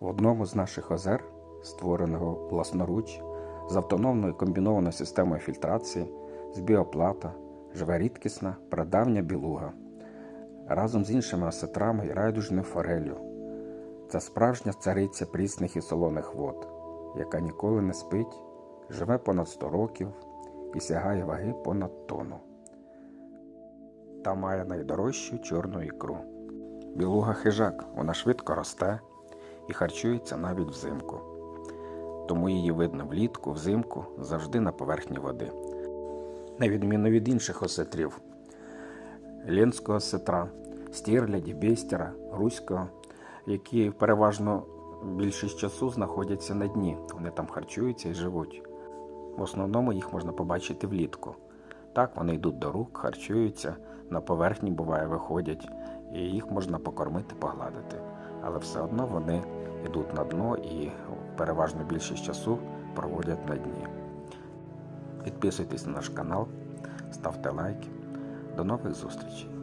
В одному з наших озер, створеного власноруч, з автономною комбінованою системою фільтрації, з біоплата, живе рідкісна прадавня білуга разом з іншими осетрами і райдужною форелью. Це справжня цариця прісних і солоних вод, яка ніколи не спить, живе понад 100 років і сягає ваги понад тонну. Та має найдорожчу чорну ікру. Білуга хижак, вона швидко росте і харчується навіть взимку. Тому її видно влітку, взимку, завжди на поверхні води. На відміну від інших осетрів Ленського сетра, стірляді, бейстера, руського, які переважно більшість часу знаходяться на дні. Вони там харчуються і живуть. В основному їх можна побачити влітку. Так, вони йдуть до рук, харчуються, на поверхні буває виходять, і їх можна покормити, погладити. Але все одно вони йдуть на дно і переважно більшість часу проводять на дні. Підписуйтесь на наш канал, ставте лайки. До нових зустрічей!